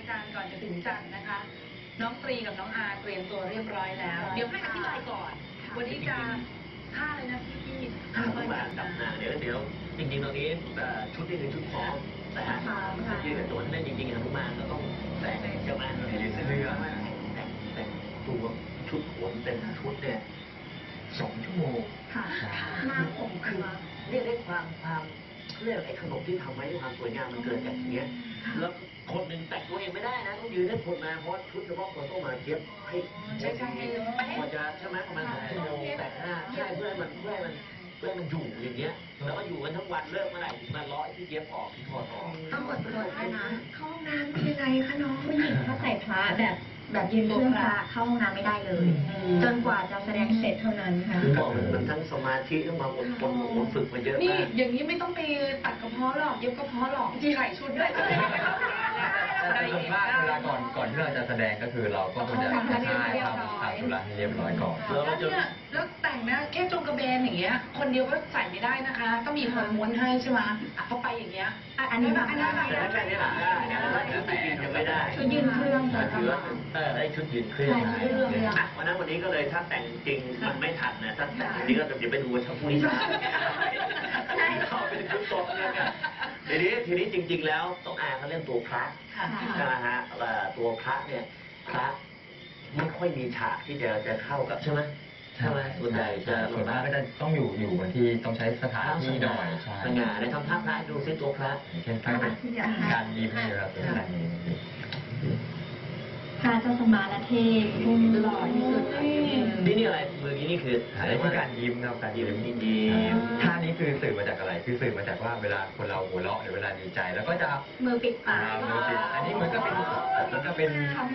อาจารย์ก่อนจะถึงจันทร์นะคะ น้องตรีกับน้องอาเตรียมตัวเรียบร้อยแล้ว เดี๋ยวให้อธิบายก่อน วันนี้จะท่าอะไรนะพี่พี่ห้าประมาณกับหน้าเดี๋ยวเดี๋ยวจริงๆตรงนี้เอ่อชุดนี้คือชุดพร้อมแต่ฮะยืนกับตัวที่เล่นจริงๆฮนุมานก็ต้องแต่งเจ้าแม่ยืนเสื้อแต่งแต่งตัวชุดโขนเต็มชุดเนี่ยสองชั่วโมงค่ะหน้าผมคือเรียกได้ความความ เรียไอ้ขนมที่ทำไว้ด้วยความสวยงามมันเกิดจากอย่างเงี้ย แล้วคนหนึ่งแต่งตัวเองไม่ได้นะต้องยืนให้คนมาเพราะชุดเฉพาะคนต้องมาเย็บให้ใช่ใช่ให้กว่าจะใช่ไหมประมาณสองชั่วโมงแต่งหน้าใช่เพื่อให้มันเพื่อให้มันเพื่อให้มันอยู่อย่างเงี้ย แล้วก็อยู่กันทั้งวันเลิกเมื่อไหร่ถึงมาล้อไอ้ที่เย็บออกที่ถอดออต้องกดกดด้วยนะเข้าห้องน้ำเป็นยังไงคะน้องผู้หญิงถ้าใส่พระแบบ แบบยืนเครื่องพระเข้าห้องน้ำไม่ได้เลย จนกว่าจะแสดงเสร็จเท่านั้นค่ะ คือบอกมันมันทั้งสมาธิต้องมาอดทนอดฝึกมาเยอะนี่มาก อย่างนี้ไม่ต้องไปตัดกระเพาะหรอกเย็บกระเพาะหรอกที่ถ่ายชุดด้วยจะได้ไม่ต้องได้ส่วนมากเวลาก่อนก่อนที่เราจะแสดงก็คือเราก็ควรจะทำให้เรียบร้อยทำทำธุระให้เรียบร้อยก่อน แล้วเนี่ยแล้วแต่งนะแค่จงกระเบนอย่างเงี้ย คนเดียวก็ใส่ไม่ได้นะคะ ต้องมีคนม้วนให้ใช่ไหมอะเขาไปอย่างเงี้ยอะอันนี้แบบอันนี้อะไรแต่ถ้าแค่นี้หลังได้นะถ้าชุดยืนยังไม่ได้ ชุดยืนเครื่องแต่แต่ถือว่าเออได้ชุดยืนเครื่องใช่ชุดยืนเครื่องอะวันนั้นวันนี้ก็เลยถ้าแต่งจริงมันไม่ทันนะถ้าแต่งจริงก็เดี๋ยวไปดูว่าช่างพรุ่งนี้เช้าใช่เข้าเป็นชุดโต๊ะเนี่ยกันทีนี้ทีนี้จริง ๆ แล้วต้องอ่านเขาเรื่องตัวพระค่ะใช่ไหมฮะเอ่อตัวพระเนี่ยพระไม่ค่อยมีฉากที่จะจะเข้ากับใช่ไหมใช่ไหมส่วนใหญ่จะส่วนมากก็จะต้องอยู่อยู่บนที่ต้องใช้สถานที่หน่อยใช่สง่าในทำภาพพระให้ดูซิตัวพระอย่างเช่นการการยิ้มเนี่ยครับเป็นการยิ้ม พระเจ้าสมาและเทพผู้หล่อที่สุดค่ะนี่นี่อะไรมือนี้นี่คืออันนี้คือการยิ้มนะครับการยิ้ยิ้มมยิ้มท่านี้คือสื่อมาจากอะไรคือสื่อมาจากว่าเวลาคนเราหัวเราะหรือเวลาดีใจ แล้วก็จะมือปิดปาอ่ากมือปิดอันนี้มันก็เป็นมันก็เป็น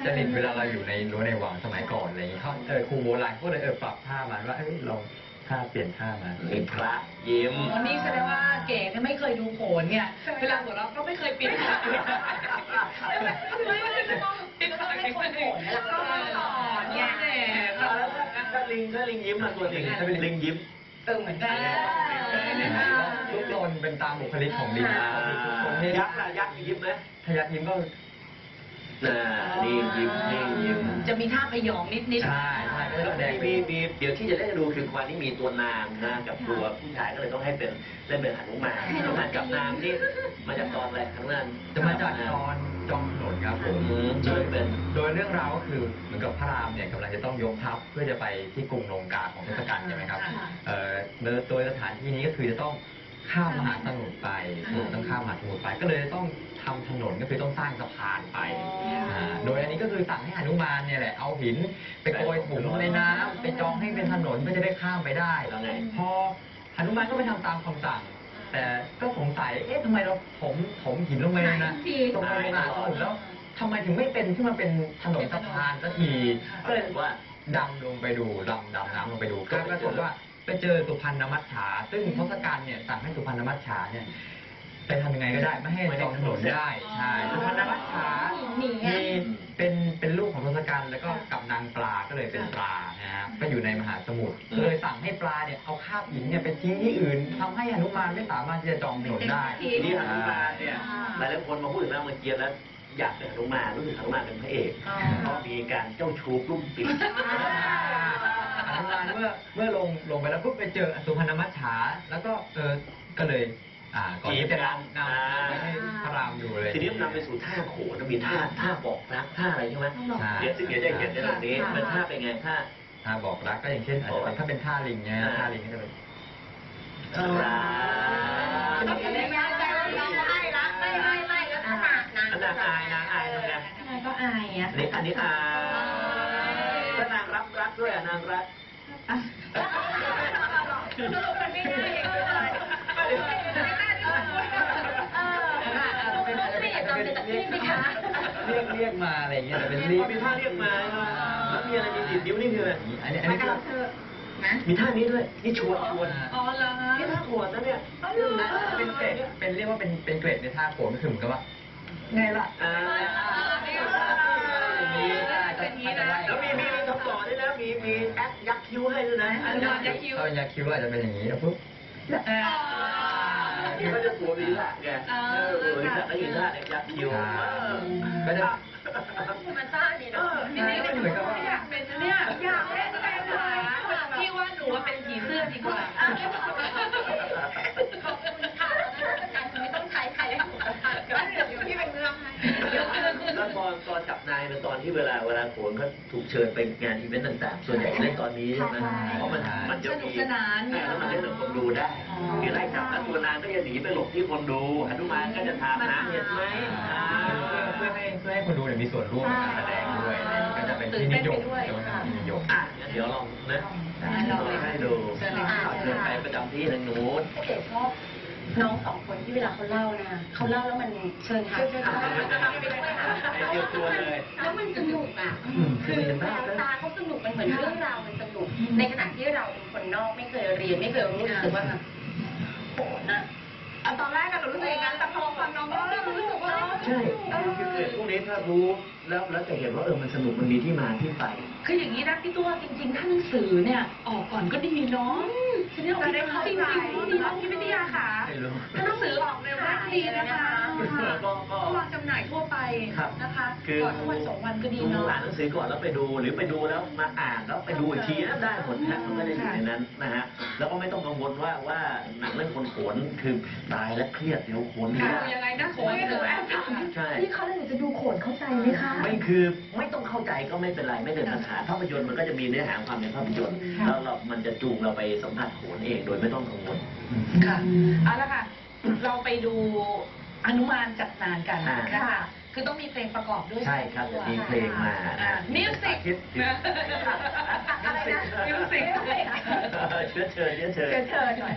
จริตเวลาเราอยู่ในรั้วในวังสมัยก่อนอะไรอย่างงี้เขาเออครูโบราณก็เลยเออปรับท่ามันว่าเอ้ยลองท่าเปลี่ยนท่ามาเป็นพระยิ้มวันนี้แสดงว่าเก๋เนี่ยไม่เคยดูโขนเนี่ยเวลาหัวเราะก็ไม่เคยปิดปากไม่ไม่ไม่ต้อง ปิดปากให้คนโขนแล้วก็สอนเนี่ยแล้วถ้าลิงถ้าลิงยิ้มมาตัวลิงถ้าเป็นลิงยิ้มเออเหมือนกันทุกคนเป็นตามบุคลิกของลิงคนที่ยักษ์ล่ะยักษ์ยิ้มไหมถ้ายักษ์ยิ้มก็น่านี่ยิ้มนี่ยิ้ม จะมีท่าพยองนิดนิดใช่ใช่ก็จะแล้วแสดงมีมีเดี๋ยวที่จะเล่นให้ดูคือวันนี้มีตัวนางนะกับตัวผู้ชายก็เลยต้องให้เป็นเล่นเป็นหนุมานหนุมานกับนางนี่มาจากตอนอะไรทั้งนั้นจะมาจากตอน จอมถนนครับผอืมมช่วยเป็นโดยเรื่องราวก็คือเหมือนกับพระรามเนี่ยกำลังจะต้องยกทัพเพื่อจะไปที่กรุงลงกาของทศกัณฐ์ใช่ไหมครับเอ่อโดยสถานที่นี้ก็คือจะต้องข้ามมหาสมุทรไปต้องข้ามมหาสมุทรไป ก็เลยต้องทำถนนก็คือต้องสร้างสะพานไปาโดยอันนี้ก็คือสั่งให้หนุมานเนี่ยแหละเอาหินไปโกยถุงในน้ำไปจองให้เป็นถนนเพื่อจะได้ข้ามไปได้แล้วไงพอหนุมานก็ไปทำตามคำสั่ง แต่ก็สงสัย เอ๊ะทำไมเราผมผมหินลงไปเลยนะตรงไปในมหาสมุทรแล้วทำไมถึงไม่เป็นขึ้นมาเป็นถนนสะพานสักทีก็เลยว่าดำลงไปดูดำดำน้ำลงไปดูก็ปรากฏว่าไปเจอสุพรรณมัจฉาซึ่งทศกัณฐ์เนี่ยสั่งให้สุพรรณมัจฉาเนี่ย ไปทำยังไงก็ได้ ไม่ให้จองถนนได้ใช่สุพรรณมัจฉาหนีอะมีเป็นเป็นลูกของทศกัณฐ์แล้วก็กับนางปลาก็เลยเป็นปลานะฮะก็อยู่ในมหาสมุทรก็เลยสั่งให้ปลาเนี่ยเอาคาบหินเนี่ยไปทิ้งที่อื่นทำให้หนุมานไม่สามารถที่จะจองถนนได้ ทีนี้หนุมานเนี่ยหลายๆคนมาพูดถึงเรื่องเมื่อกี้แล้วอยากเป็นหนุมานรู้สึกหนุมานเป็นพระเอกเพราะมีการเจ้าชู้ปลุ้มปิดอนุมานเมื่อเมื่อลงลงไปแล้วปุ๊บไปเจอสุพรรณมัจฉาแล้วก็เออก็เลย อ่าก่อนที่จะนำนำไปให้พระรามดูเลย ทีนี้มันนำไปสู่ท่าโขนมีท่าท่าบอกรักท่าอะไรใช่ไหมใช่เดี๋ยวซึ่งเดี๋ยวจะเห็นในตรงนี้เป็นท่าเป็นไงท่าท่าบอกรักก็อย่างเช่นอาจจะเป็นถ้าเป็นท่าลิงเนี่ยอ่าท่าลิงก็จะเป็นรักไม่ไม่ไม่ไม่ละไม่ไม่ไม่แล้วขนาดนั้นอันนางอายนางอายทำไงนางก็อายอะอันนี้อันนี้อายแล้วนางรับรักด้วยอะนางรักสรุปมันไม่ง่ายอย่างนี้เลยไม่น่าที่จะพูดกัน เออเป็นอะไรเป็นอะไรเป็นอะไรไหมคะ เรียกเรียกมาอะไรอย่างเงี้ยแต่เป็นมีรีบมีท่าเรียกมาแล้วมีอะไรมีติดนิ้วนี่คืออะไรอันนี้อันมานี้กับก็เราเธอนะมีท่านี้ด้วยนี่ชวนชวนอ๋อเหรอฮะนี่ท่าขวดนะเนี่ยเป็นเกรดเป็นเรียกว่าเป็นเป็นเกรดในท่าโขนก็คือเหมือนกับว่าไงล่ะอ่าอย่างนี้ได้เป็นอย่างนี้นะแล้วมีมีมีทำต่อด้วยนะมีมีแอคยักคิ้วให้ด้วยนะอันยอดยักษ์คิ้วถ้าเป็นยักษ์คิ้วอาจจะเป็นอย่างนี้แล้วปุ๊บ เออที่เขาจะสวมศีรษะไงเออสวมศีรษะแล้วยืนท่าเนี่ยยักคิ้วก็จะ มันซ่าดี เอ เนาะ อนี่นี่นี่ไม่อยากเป็นนะเนี่ย อยากเป็นแฟนหลาน พี่ว่าหนูว่าเป็นผีเสื้อดีกว่า ขอบคุณค่ะการไม่ต้องใช้ใครให้ถูกกันก็เดี๋ยวพี่เป็นเรื่องให้ แล้วตอนตอนจับนายเป็นตอน ที่เวลาเวลาโขนเขาถูกเชิญไปงานอีเวนต์ต่างๆ ส่วนใหญ่เล่นตอนนี้ใช่ไหมใช่เพราะมันมันจะสนุมีกสนานเนี่ยแล้วมันจะถึงคนดูได้อ๋อคือไล่จับแล้วตัวนางก็จะหนีไปหลบที่คนดูหนุมานก็จะถามหาเห็นไหมอ่าเพื่อให้เพื่อให้คนดูเนี่ยมีส่วนร่วมในการแสดงด้วยอะไรอย่างเงี้ยก็จะเป็นที่นิยมใช่ไหมครับที่นิยมอะงั้นเดี๋ยวลองนะอะลองเลยให้ดูเชิญเลยค่ะเอาเชิญไปประจำที่ทางนู้นเก๋ชอบน้องสองคน ที่เวลาเขาเล่านะเขาเล่าแล้วมันเชิญค่ะเชิญค่ะไปเตรียมตัวเลยแล้วมันสนุกอะอืมคือแววตาเขาสนุกมันเหมือนเรื่องราวมันสนุก ในขณะที่เราเป็นคนนอกไม่เคยเรียนไม่เคยรู้สึกว่าโหนะอะตอนแรกก็รู้สึกอย่างนั้นแต่พอฟังน้องก็รู้สึกว่าใช่ คือคือพวกนี้ถ้ารู้แล้วแล้วจะเห็นว่าเออมันสนุกมันมีที่มาที่ไป คืออย่างนี้นะพี่ตัวจริงๆถ้าหนังสือเนี่ยออกก่อนก็ดีเนาะฉันเนี่ยเอาไปเข้าจริงๆดีเนาะพี่วิทยาค่ะไม่รู้ถ้าหนังสือออกเร็วก็ดีนะคะก็วางจำหน่ายทั่วไปนะคะคือก่อนทุกวันสองวันก็ดีเนาะอ่านหนังสือก่อนแล้วไปดูหรือไปดูแล้วมาอ่านแล้วไปดูอีกทีได้หมดนะมันก็จะอยู่ในนั้นนะฮะแล้วก็ไม่ต้องกังวลว่าว่าหนังเรื่องคนโขนคือตายและเครียดเดี๋ยวโขนเนี่ยยังไงนะโขนหนูแอบถามใช่พี่เขาแล้วหนูจะดูโขนเข้าใจไหมคะ ไม่คือไม่ต้องเข้าใจก็ไม่เป็นไรไม่เป็นปัญหาภาพยนตร์มันก็จะมีเนื้อหาความเป็นภาพยนตร์แล้วเรา มันจะจูงเราไปสัมผัสโขนเองโดยไม่ต้องกังวล ค่ะเอาละค่ะ เราไปดูอนุมานจัดนานกันอ่านะคะ คือต้องมีเพลงประกอบด้วยใช่ครับจะมีเพลงมาอ่ามิวสิกคิดคิดอะไรนะมิวสิกเชื้อเชิญเชื้อเชิญเชิญเชิญหน่อย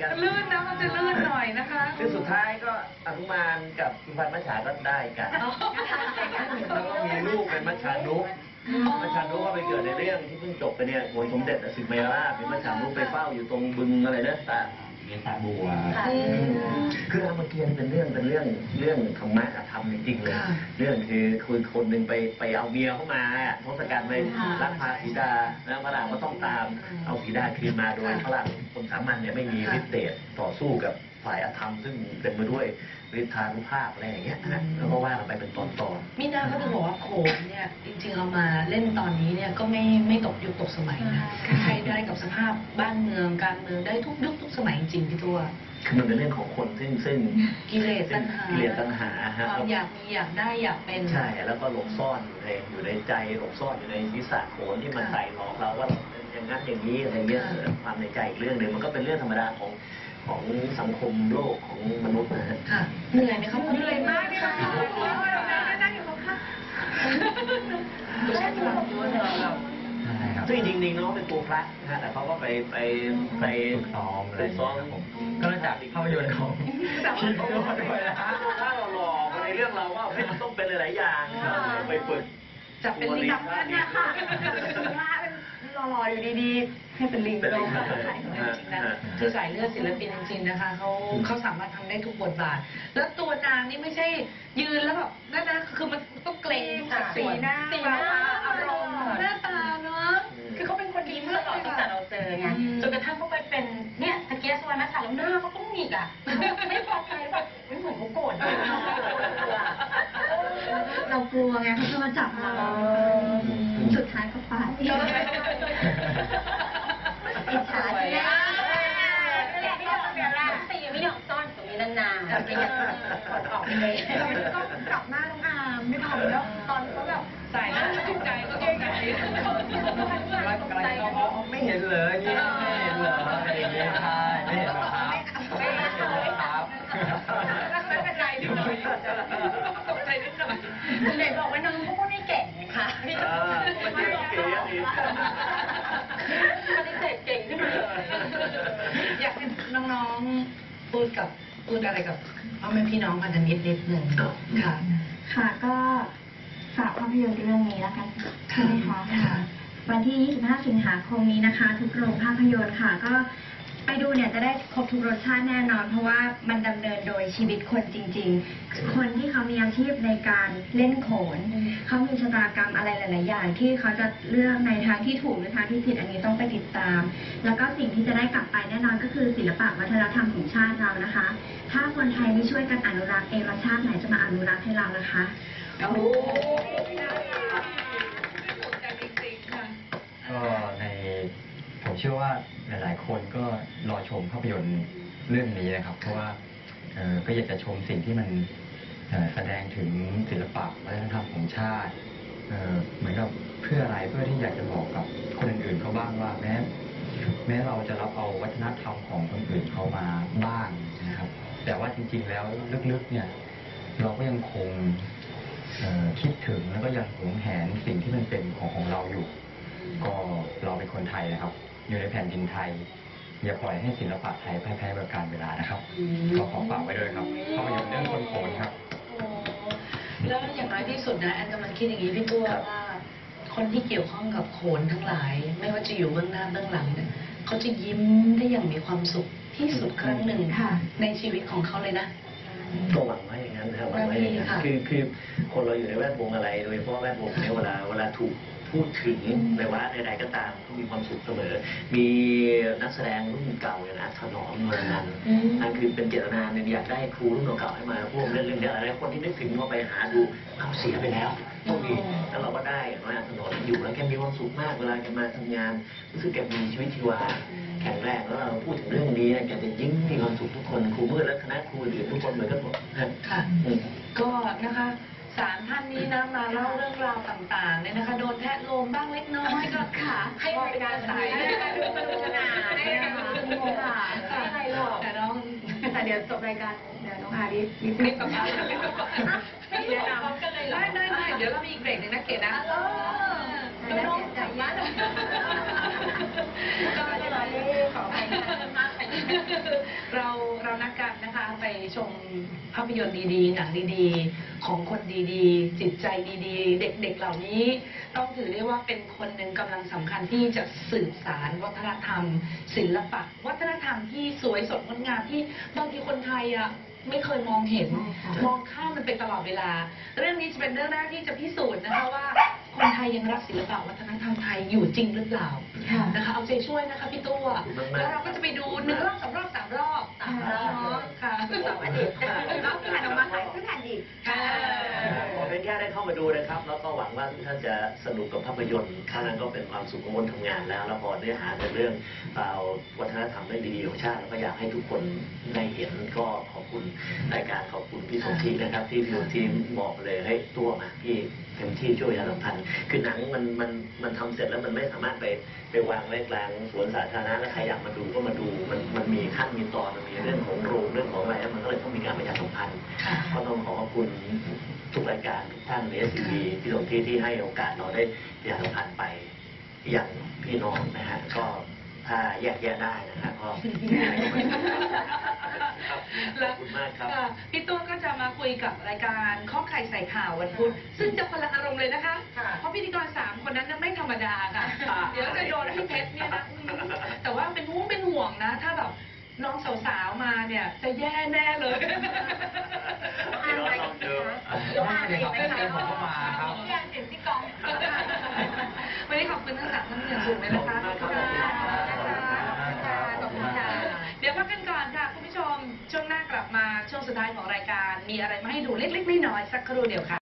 กัน ลื่นนะมันจะลื่นหน่อยนะคะคือสุดท้ายก็อนุมานกับพิมพันธ์มัชชาก็ได้กันแล้วก็มีลูกเป็นมัชชานุมัชชานุก็ไปเกิดในเรื่องที่เพิ่งจบไปเนี่ยโหนสมเด็จอสิทธิ์เมราชเป็นมัชชานุไปเฝ้าอยู่ตรงบึงอะไรนะ ตาเรียนตาบัว คือรามเกียรติ์เป็นเรื่องเป็นเรื่องเรื่องธรรมะกับธรรมจริงๆเลยค่ะเรื่องคือคุยคนหนึ่งไปไปเอาเมียเข้ามาอะทศกัณฐ์ไปค่ะลักพาสีดาแล้วพระรามก็ต้องตามเอาสีดาคืนมาโดยพระรามคนสามัญเนี่ยไม่มีฤทธิ์เดชต่อสู้กับ ฝ่ายอธรรมซึ่งเต็มไปด้วยฤทธานุภาพอะไรอย่างเงี้ยนะแล้วก็ว่ากันไปเป็นตอนๆมินาเขาถึงบอกว่าโขนเนี่ยจริงๆเอามาเล่นตอนนี้เนี่ยก็ไม่ไม่ตกยุคตกสมัยนะใช้ได้กับสภาพบ้านเมืองการเมืองได้ทุกยุคทุกสมัยจริงๆพี่ตัวคือมันเป็นเรื่องของคนซึ่งซึ่งกิเลสตัณหากิเลสตัณหาฮะความอยากมีอยากได้อยากเป็น ใช่แล้วก็หลบซ่อนอยู่ในอยู่ในใจหลบซ่อนอยู่ในศีรษะโขนที่มันใส่หลอกเราว่าเราเป็นอย่างนั้นอย่างนี้อะไรเงี้ยความในใจอีกเรื่องหนึ่งมันก็เป็นเรื่องธรรมดาของ ของสังคมโลกของมนุษย์นะฮะค่ะเหนื่อยไหมครับเหนื่อยมากเลยค่ะนั่งอยู่ข้างดูแค่ตัวตัวเธอแบบใช่ครับซึ่งจริงๆน้องเป็นตัวพระนะฮะแต่เขาก็ไปไปไปฝึกซ้อมอะไรฝึอกย่างซ้อมเงี้ยครับผมก็มาจากภาพยนตร์ของพี่โน้ตด้วยนะถ้าเราหลอกในเรื่องเราว่าเฮ้ยมันต้องเป็นหลายๆอย่างไปฝึกจับเป็นลิงจับกันเนี่ยค่ะ พระเป็นรอๆอยู่ดีๆให้เป็นลิงเป็นลิงลงเลยจริงๆนะคือสายเลือดศิลปินจริงๆนะคะเขาเขาสามารถทำได้ทุกบทบาท แล้วตัวนางนี่ไม่ใช่ยืนแล้วแบบนั่นนะคือมันต้องเกรงทุกสัดส่วนสีหน้าสีหน้าอารมณ์หน้าตาเนาะ คือเขาเป็นคนดียิ้มมาตกลอดเลยตั้งค่ะแต่เราเจอไงอืม จนกระทั่งเขาไปเป็นเนี่ยตะเกียบสวรรณชัดแล้วหน้าเขาต้องหงิกอะ ไม่พอใจแบบไม่เหมือนเขาโกรธเลยเรากลัวไงเขาจะมาจับเรา สุดท้ายก็ไป อิจฉาแน่แหละไม่ยอมเสียละแต่ยังไม่ยอมซ่อนตรงนี้นานๆไม่อยากกดออกเลยก็กลับหน้าน้องอามไม่ทันแล้วตอนเขาแบบสายหน้าตกใจก็ตกใจไม่เห็นเลยนี่ไม่เห็นเหรอะไรอย่างเงี้ยใช่ไม่เห็นเหรอครับไม่เห็นเหรอครับไม่เป็นไรนิดหน่อยตกใจนิดหน่อยไหนบอกว่าน้องเขาพูดไม่เก่งไงคะเออมันจะเก๋ดี ปฏิเสธเก่งขึ้นมาเลย อยากให้น้องๆ พูดกับพูดอะไรกับพ่อแม่พี่น้องพันธมิตรนิดหนึ่งค่ะ ค่ะก็ฝากภาพยนตร์เรื่องนี้แล้วกันใช่ไหมคะค่ะวันที่ 25 สิงหาคมนี้นะคะ ทุกโรงภาพยนตร์ค่ะก็ ไปดูเนี่ยจะได้ครบทุกรสชาติแน่นอน เพราะว่ามันดำเนินโดยชีวิตคนจริง ๆ คนที่เขามีอาชีพในการเล่นโขน เขามีชะตากรรมอะไรหลาย ๆ อย่าง ที่เขาจะเลือกในทางที่ถูกหรือทางที่ผิดอันนี้ต้องไปติดตาม แล้วก็สิ่งที่จะได้กลับไปแน่นอนก็คือศิลปะวัฒนธรรมของชาติเรานะคะ ถ้าคนไทยไม่ช่วยกันอนุรักษ์เองแล้วชาติไหนจะมาอนุรักษ์ให้เราล่ะคะ โอ้โหสนใจจริงๆค่ะ ก็ในผมเชื่อว่า หลายๆ คนก็รอชมภาพยนตร์เรื่องนี้นะครับ เพราะว่าเอ่อก็อยากจะชมสิ่งที่มันเอ่อแสดงถึงศิลปะวัฒนธรรมของชาติเอ่อเหมือนกับเพื่ออะไรเพื่อที่อยากจะบอกกับคนอื่นๆเขาบ้างว่าแม้แม้เราจะรับเอาวัฒนธรรมของคนอื่นเขามาบ้างนะครับ แต่ว่าจริง ๆ แล้วลึกๆเนี่ย เราก็ยังคงเอ่อคิดถึงแล้วก็ยังหวงแหนสิ่งที่มันเป็นของของเราอยู่ ก็เราเป็นคนไทยนะครับ อยู่ในแผ่นดินไทย อย่าปล่อยให้ศิลปะไทยแพ้แพ้กับการเวลานะครับอืมก็ขอฝากไว้ด้วยครับภาพยนตร์เรื่องคนโขนครับโอ้แล้วอย่างน้อยที่สุดนะแอนกำลังคิดอย่างนี้พี่ตัวว่าคนที่เกี่ยวข้องกับโขนทั้งหลาย ไม่ว่าจะอยู่เบื้องหน้าเบื้องหลังเนี่ยเขาจะยิ้มได้อย่างมีความสุขที่สุดครั้งหนึ่งค่ะในชีวิตของเขาเลยนะก็หวังว่าอย่างนั้นนะครับหวังว่าอย่างนั้นค่ะคือคือคนเราอยู่ในแวดวงอะไร โดยเฉพาะแวดวงเนี้เวลาเวลาถูก พูดถึงในวาระใดๆก็ตามก็มีความสุขเสมอ มีนักแสดงรุ่นเก่าอย่างนะถนอมนวลนันท์อืมนั่นคือเป็นเจตนาเนี่ยอยากได้ครูรุ่นเก่าๆให้มาพวกเล่นเรื่องเดียวอะไรคนที่นึกถึงก็ไปหาดูเขาเสียไปแล้วก็มีแล้วเราก็ได้อย่างว่าถนอมอยู่แล้วแกมีความสุขมากเวลาแกมาทำงานรู้สึกแกมีชีวิตชีวาแข็งแรงแล้วเราพูดถึงเรื่องนี้เนี่ยแกจะยิ้มมีความสุขทุกคนครูมืดและคณะครูอื่นทุกคนเหมือนกันหมดนะค่ะอืมก็นะคะ สามท่านนี้นะมาเล่าเรื่องราวต่างๆเนี่ยนะคะโดนแทะโลมบ้างเล็กน้อยก็ค่ะ ให้เป็นการสายให้การดูสนุกสนานให้การดูสนุกสนานไม่อะไรหรอกแต่น้องแต่เดี๋ยวจบรายการเดี๋ยวน้องอาริสรีบกลับบ้านรีบกลับบ้านไม่แนะนำกันเลยได้ได้ได้เดี๋ยวเรามีอีกเบรกหนึงนะเก๋นะเออน้องใจมากก็ไม่จะได้มาเลยขอไปมากไป ชมภาพยนตร์ดีๆ หนังดีๆ ของคนดีๆ จิตใจดีๆ เด็กๆเหล่านี้ต้องถือได้ว่าเป็นคนหนึ่งกำลังสำคัญที่จะสืบสารวัฒนธรรม ศิลปะ วัฒนธรรมที่สวยสดงดงามที่บางทีคนไทยอะไม่เคยมองเห็น มองข้ามมันไปตลอดเวลา เรื่องนี้จะเป็นเรื่องแรกที่จะพิสูจน์นะคะว่า คนไทยยังรักศิลปะวัฒนธรรมไทยอยู่จริงหรือเปล่าค่ะนะคะเอาใจช่วยนะคะพี่ตัวขอบคุณมากๆแล้วเราก็จะไปดูหนึ่งรอบสองรอบสามรอบสามรอบเนาะค่ะสามอาทิตย์แล้วแผ่นออกมาขายขึ้นแผ่นอีกค่ะ ขอเป็นแค่ได้เข้ามาดูนะครับ แล้วก็หวังว่าทุกท่านจะสนุกกับภาพยนตร์เท่านั้นก็เป็นความสุขของคนทำงานแล้ว แล้วพอเนื้อหาเป็นเรื่องราววัฒนธรรมเรื่องดีๆของชาติแล้วก็อยากให้ทุกคนได้เห็นก็ขอบคุณรายการขอบคุณพี่สมทีนะครับ ที่พี่สมทีบอกเลยให้ตัวมาพี่เต็มที่ช่วยประชาสัมพันธ์คือหนังมันมันมันทำเสร็จแล้วมันไม่สามารถไปไปวางไว้กลางสวนสาธารณะแล้วใครอยากมาดูก็มาดูมันมันมีขั้นมีตอนมันมีเรื่องของโรงเรื่องของอะไรแล้วมันก็เลยต้องมีการประชาสัมพันธ์ค่ะก็ต้องขอขอบคุณทุกรายการทุกท่านในเอสซีบีที่ตรงที่ที่ให้โอกาสเราได้ประชาสัมพันธ์ไปอย่างพี่น้องนะฮะก็ถ้าแยกแยะได้นะฮะก็ครับขอบคุณมากครับค่ะพี่ตัวก็จะมาคุยกับรายการข้อไข่ใส่ข่าววันพุธซึ่งจะคนละอารมณ์เลยนะคะค่ะเพราะพิธีกรสามคนนั้นน่ะไม่ธรรมดาค่ะค่ะ เดี๋ยวจะโดนพี่เพชรเนี่ยนะอืมแต่ว่าเป็นห่วงเป็นห่วงนะ ถ้าแบบ น้องสาวๆมาเนี่ย จะแย่แน่เลยพี่น้องลองดูยกอะไรอีกไหมคะ เดี๋ยวผมก็มาครับพี่แอนเสียงพี่กอง วันนี้ขอบคุณทั้งสามท่านอย่างสูงเลยนะคะขอบคุณมากครับขอบคุณค่ะเดี๋ยวพักกันก่อนค่ะคุณผู้ชม ช่วงหน้ากลับมาช่วงสุดท้ายของรายการ มีอะไรมาให้ดูเล็กๆน้อยๆสักครู่เดียวค่ะ